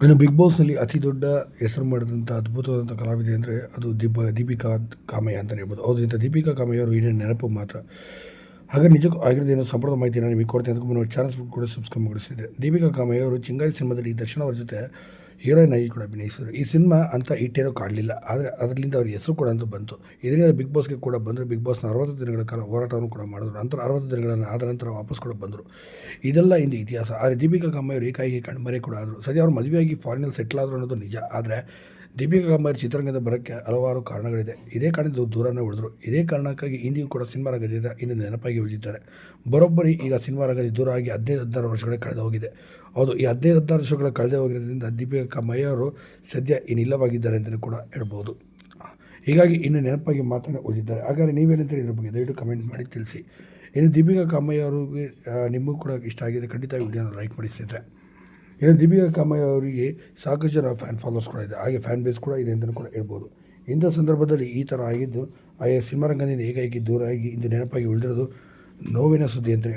ಇನ್ನು ಬಿಗ್ ಬಾಸ್ನಲ್ಲಿ ಅತಿ ದೊಡ್ಡ ಹೆಸರು ಮಾಡಿದಂಥ ಅದ್ಭುತವಾದಂಥ ಕಲಾವಿದೆ ಅಂದರೆ ಅದು ದೀಪ ದೀಪಿಕಾ ಕಾಮಯ್ಯ ಅಂತಲೇ ಹೇಳ್ಬೋದು. ಹೌದ್ರಿಂದ ದೀಪಿಕಾ ಕಾಮಯ್ಯ ಅವರು ಏನೇನು ನೆನಪು ಮಾತ್ರ. ಹಾಗೆ ನಿಜಕ್ಕೂ ಆಗಿರೋದೇನೋ ಸಂಪೂರ್ಣ ಮಾಹಿತಿ ನಾನು ನಿಮಗೆ ಕೊಡ್ತೀನಿ. ಅದಕ್ಕೂ ಮುನ್ನ ಚಾನಲ್ಸ್ ಕೂಡ ಸಬ್ಸ್ಕ್ರೈಬ್ ಮಾಡಿಸಿದೆ ದೀಪಿಕಾ ಕಾಮಯ್ಯ ಅವರು ಚಿಂಗಾರಿ ಸಿನಿಮಾದಲ್ಲಿ ದರ್ಶನ ಅವರ ಜೊತೆ ಹೀರೋಯಿನ್ ಆಗಿ ಕೂಡ ಅಭಿನಯಿಸಿದರು. ಈ ಸಿನಿಮಾ ಅಂತ ಇಟ್ಟೇನು ಕಾಡಲಿಲ್ಲ ಆದರೆ ಅದರಿಂದ ಅವ್ರ ಹೆಸರು ಕೂಡ ಅಂತ ಬಂತು. ಇದರಿಂದ ಬಿಗ್ ಬಾಸ್ಗೆ ಕೂಡ ಬಂದರು. ಬಿಗ್ ಬಾಸ್ನ ಅರವತ್ತು ದಿನಗಳ ಕಾಲ ಹೋರಾಟವನ್ನು ಕೂಡ ಮಾಡಿದ್ರು. ನಂತರ ಅರವತ್ತು ದಿನಗಳನ್ನು ಆದ ನಂತರ ವಾಪಸ್ ಕೂಡ ಬಂದರು. ಇದೆಲ್ಲ ಇಂದು ಇತಿಹಾಸ. ಆದರೆ ದೀಪಿಕಾ ಕಾಮಯ್ಯವರು ಏಕಾಏಕಿ ಕಣ್ಮರೆ ಕೂಡ ಆದರು. ಸದ್ಯ ಅವ್ರು ಮದುವೆಯಾಗಿ ಫಾರಿನಲ್ಲಿ ಸೆಟ್ಲ್ ಆದರು ಅನ್ನೋದು ನಿಜ. ಆದರೆ ದೀಪಿಕಾ ಕಂಬಾರಿ ಚಿತ್ರರಂಗದ ಬರೋಕ್ಕೆ ಹಲವಾರು ಕಾರಣಗಳಿದೆ. ಇದೇ ಕಾರಣದಿಂದ ದೂರನೇ ಉಳಿದ್ರು ಇದೇ ಕಾರಣಕ್ಕಾಗಿ ಇಂದಿಗೂ ಕೂಡ ಸಿನಿಮಾ ರಂಗದಿಂದ ಇನ್ನು ನೆನಪಾಗಿ ಉಳಿದಿದ್ದಾರೆ. ಬರೋಬ್ಬರಿ ಈಗ ಸಿನಿಮಾ ರಂಗದಲ್ಲಿ ದೂರ ಆಗಿ ಹದಿನೈದು ಹದಿನಾರು ವರ್ಷಗಳೇ ಕಳೆದು ಹೋಗಿದೆ. ಹೌದು, ಈ ಹದಿನೈದು ಹದಿನಾರು ವರ್ಷಗಳ ಕಳೆದೇ ಹೋಗಿರೋದ್ರಿಂದ ದೀಪಿಕಾ ಅವರು ಸದ್ಯ ಇನ್ನಿಲ್ಲವಾಗಿದ್ದಾರೆ ಅಂತಲೂ ಕೂಡ ಹೇಳ್ಬೋದು. ಹೀಗಾಗಿ ಇನ್ನು ನೆನಪಾಗಿ ಮಾತ್ರ ಉಳಿದಿದ್ದಾರೆ. ಹಾಗಾದರೆ ನೀವೇನಂತೀರಿ ಇದ್ರ ಬಗ್ಗೆ? ದಯವಿಟ್ಟು ಕಮೆಂಟ್ ಮಾಡಿ, ತಿಳಿಸಿ. ಇನ್ನು ದೀಪಿಕಾ ಕಾಮಯ್ಯ ನಿಮಗೂ ಕೂಡ ಇಷ್ಟ ಆಗಿದೆ. ಖಂಡಿತ ವಿಡಿಯೋನ ಲೈಕ್ ಮಾಡಿ ಸ್ನೇಹಿತರೆ. ಇನ್ನು ದೀಪಿಕಾ ಕಾಮಯ್ಯ ಅವರಿಗೆ ಸಾಕಷ್ಟು ಜನ ಫ್ಯಾನ್ ಫಾಲೋವರ್ಸ್ ಕೂಡ ಇದೆ. ಹಾಗೆ ಫ್ಯಾನ್ ಬೇಸ್ ಕೂಡ ಇದೆ ಅಂತಲೂ ಕೂಡ ಹೇಳ್ಬೋದು. ಇಂಥ ಸಂದರ್ಭದಲ್ಲಿ ಈ ಥರ ಆಗಿದ್ದು ಆಯಾ ಸಿನಿಮಾ ರಂಗದಿಂದ ಏಕಾಏಕಿ ದೂರ ಆಗಿ ಇಂದು ನೆನಪಾಗಿ ಉಳಿದಿರೋದು ನೋವಿನ ಸುದ್ದಿ ಅಂತಲೇ